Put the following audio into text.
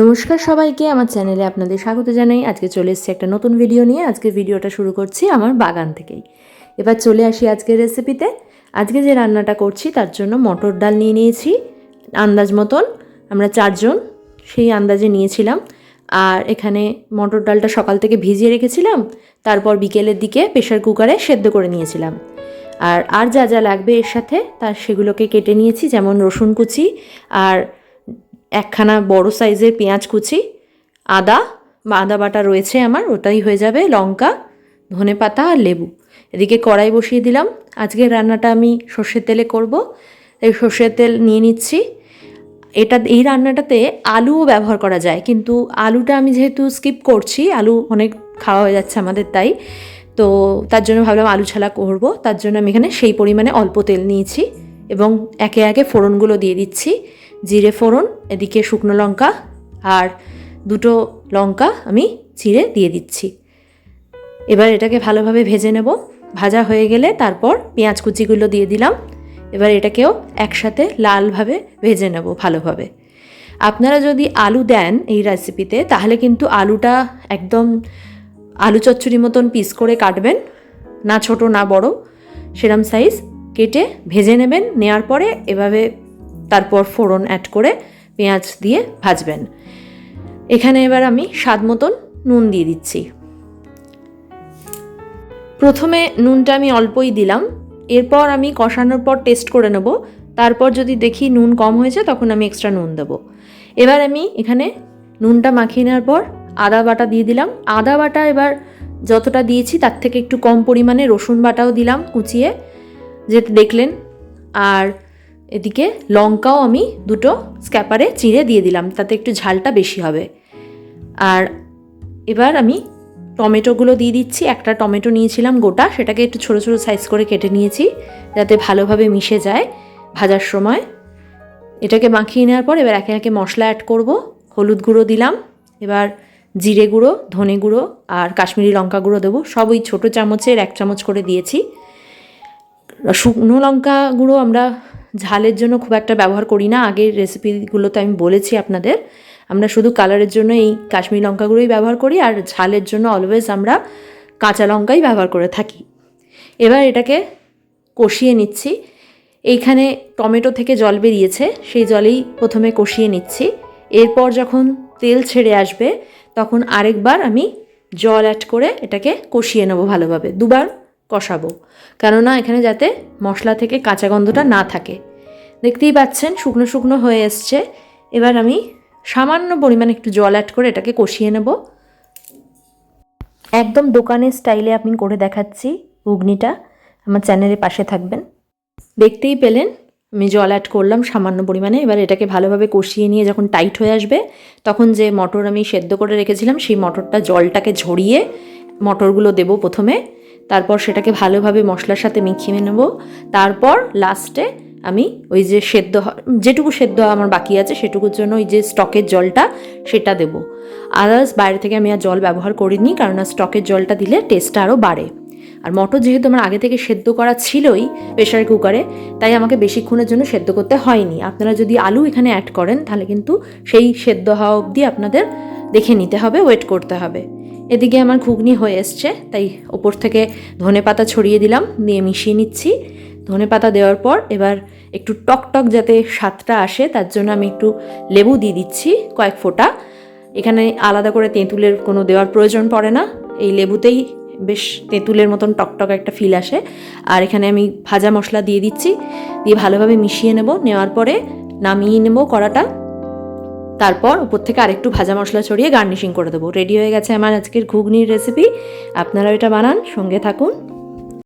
নমস্কার সবাইকে, আমার চ্যানেলে আপনাদের স্বাগত জানাই। আজকে চলে এসেছি একটা নতুন ভিডিও নিয়ে। আজকে ভিডিওটা শুরু করছি আমার বাগান থেকেই। এবার চলে আসি আজকের রেসিপিতে আজকে যে রান্নাটা করছি, তার জন্য মটর ডাল নিয়ে নিয়েছি। আন্দাজ মতন আমরা চারজন সেই আন্দাজে নিয়েছিলাম। আর এখানে মটর ডালটা সকাল থেকে ভিজিয়ে রেখেছিলাম। তারপর বিকেলের দিকে প্রেশার কুকারে সেদ্ধ করে নিয়েছিলাম। আর আর যা যা লাগবে এর সাথে, তার সেগুলোকে কেটে নিয়েছি, যেমন রসুন কুচি আর একখানা বড় সাইজের পেঁয়াজ কুচি, আদা আদা বাটা রয়েছে আমার, ওটাই হয়ে যাবে লঙ্কা, ধনে পাতা আর লেবু। এদিকে কড়াই বসিয়ে দিলাম। আজকের রান্নাটা আমি সর্ষের তেলে করব। এই সর্ষের তেল নিয়ে নিচ্ছি। এটা, এই রান্নাটাতে আলুও ব্যবহার করা যায়, কিন্তু আলুটা আমি যেহেতু স্কিপ করছি, আলু অনেক খাওয়া হয়ে যাচ্ছে আমাদের তাই, তো তার জন্য ভাবলাম আলু ছালা করব। তার জন্য আমি এখানে সেই পরিমাণে অল্প তেল নিয়েছি এবং একে একে ফোড়নগুলো দিয়ে দিচ্ছি। জিরে ফোড়ন, এদিকে শুকনো লঙ্কা আর দুটো লঙ্কা আমি চিড়ে দিয়ে দিচ্ছি। এবার এটাকে ভালোভাবে ভেজে নেব। ভাজা হয়ে গেলে তারপর পেঁয়াজ কুচিগুলো দিয়ে দিলাম। এবার এটাকেও একসাথে লালভাবে ভেজে নেব ভালোভাবে। আপনারা যদি আলু দেন এই রেসিপিতে, তাহলে কিন্তু আলুটা একদম আলু চচ্চড়ি মতন পিস করে কাটবেন, না ছোট না বড়, সেরম সাইজ কেটে ভেজে নেবেন। নেওয়ার পরে এভাবে তারপর ফোড়ন অ্যাড করে পেঁয়াজ দিয়ে ভাজবেন। এখানে এবার আমি স্বাদ মতন নুন দিয়ে দিচ্ছি। প্রথমে নুনটা আমি অল্পই দিলাম। এরপর আমি কষানোর পর টেস্ট করে নেব। তারপর যদি দেখি নুন কম হয়েছে, তখন আমি এক্সট্রা নুন দেবো। এবার আমি এখানে নুনটা মাখিয়ে নেওয়ার পর আদা বাটা দিয়ে দিলাম। আদা বাটা এবার যতটা দিয়েছি, তার থেকে একটু কম পরিমাণে রসুন বাটাও দিলাম কুচিয়ে, যেটা দেখলেন। আর এদিকে লঙ্কাও আমি দুটো স্ক্যাপারে চিড়ে দিয়ে দিলাম, তাতে একটু ঝালটা বেশি হবে। আর এবার আমি টমেটোগুলো দিয়ে দিচ্ছি, একটা টমেটো নিয়েছিলাম গোটা, সেটাকে একটু ছোটো ছোটো সাইজ করে কেটে নিয়েছি, যাতে ভালোভাবে মিশে যায় ভাজার সময়। এটাকে মাখিয়ে নেওয়ার পর এবার একে একে মশলা অ্যাড করব, হলুদ গুঁড়ো দিলাম, এবার জিরে গুঁড়ো, ধনে গুঁড়ো আর কাশ্মীরি লঙ্কা গুঁড়ো দেবো সব ওই ছোটো চামচের এক চামচ করে দিয়েছি। শুকনো লঙ্কা গুঁড়ো আমরা ঝালের জন্য খুব একটা ব্যবহার করি না। আগের রেসিপিগুলোতে আমি বলেছি আপনাদের। আমরা শুধু কালারের জন্য এই কাশ্মীর লঙ্কাগুলোই ব্যবহার করি আর ঝালের জন্য অলওয়েজ আমরা কাঁচা লঙ্কাই ব্যবহার করে থাকি। এবার এটাকে কষিয়ে নিচ্ছি। এইখানে টমেটো থেকে জল বেরিয়েছে, সেই জলেই প্রথমে কষিয়ে নিচ্ছি। এরপর যখন তেল ছেড়ে আসবে, তখন আরেকবার আমি জল অ্যাড করে এটাকে কষিয়ে নেব ভালোভাবে। দুবার কষাবো। কেননা এখানে যাতে মশলা থেকে কাঁচা গন্ধটা না থাকে। দেখতেই পাচ্ছেন, শুকনো শুকনো হয়ে এসছে। এবার আমি সামান্য পরিমাণে একটু জল অ্যাড করে এটাকে কষিয়ে নেব। একদম দোকানের স্টাইলে আমি করে দেখাচ্ছি ঘুগনিটা। আমার চ্যানেলের পাশে থাকবেন। দেখতেই পেলেন, আমি জল অ্যাড করলাম সামান্য পরিমাণে। এবার এটাকে ভালোভাবে কষিয়ে নিয়ে যখন টাইট হয়ে আসবে, তখন যে মটর আমি সেদ্ধ করে রেখেছিলাম, সেই মটরটা জলটাকে ঝরিয়ে মটরগুলো দেব প্রথমে। তারপর সেটাকে ভালোভাবে মশলার সাথে মিখিয়ে নেব। তারপর লাস্টে আমি ওই যে সেদ্ধ যেটুকু সেদ্ধ আমার বাকি আছে সেটুকুর জন্য ওই যে স্টকের জলটা সেটা দেবো। আদার্স বাইরে থেকে আমি আর জল ব্যবহার করিনি, কারণ স্টকের জলটা দিলে টেস্টটা আরও বাড়ে। আর মটর যেহেতু আমার আগে থেকে সেদ্ধ করা ছিলই প্রেশার কুকারে তাই আমাকে বেশিক্ষণের জন্য সেদ্ধ করতে হয়নি। আপনারা যদি আলু এখানে অ্যাড করেন, তাহলে কিন্তু সেই সেদ্ধ হওয়া অবধি আপনাদের দেখে নিতে হবে ওয়েট করতে হবে। এদিকে আমার ঘুগনি হয়ে এসছে, তাই ওপর থেকে ধনে পাতা ছড়িয়ে দিলাম, দিয়ে মিশিয়ে নিচ্ছি। ধনে পাতা দেওয়ার পর এবার একটু টক টক যাতে স্বাদটা আসে, তার জন্য আমি একটু লেবু দিয়ে দিচ্ছি, কয়েক ফোঁটা। এখানে আলাদা করে তেঁতুলের কোনো দেওয়ার প্রয়োজন পড়ে না, এই লেবুতেই বেশ তেঁতুলের মতন টকটক একটা ফিল আসে। আর এখানে আমি ভাজা মশলা দিয়ে দিচ্ছি, দিয়ে ভালোভাবে মিশিয়ে নেব, নেওয়ার পরে নামিয়ে নেব কড়াটা। তারপর উপর থেকে আরেকটু ভাজা মশলা ছড়িয়ে গার্নিশিং করে দেবো। রেডি হয়ে গেছে আমার আজকের ঘুগনির রেসিপি আপনারা এটা বানান, সঙ্গে থাকুন।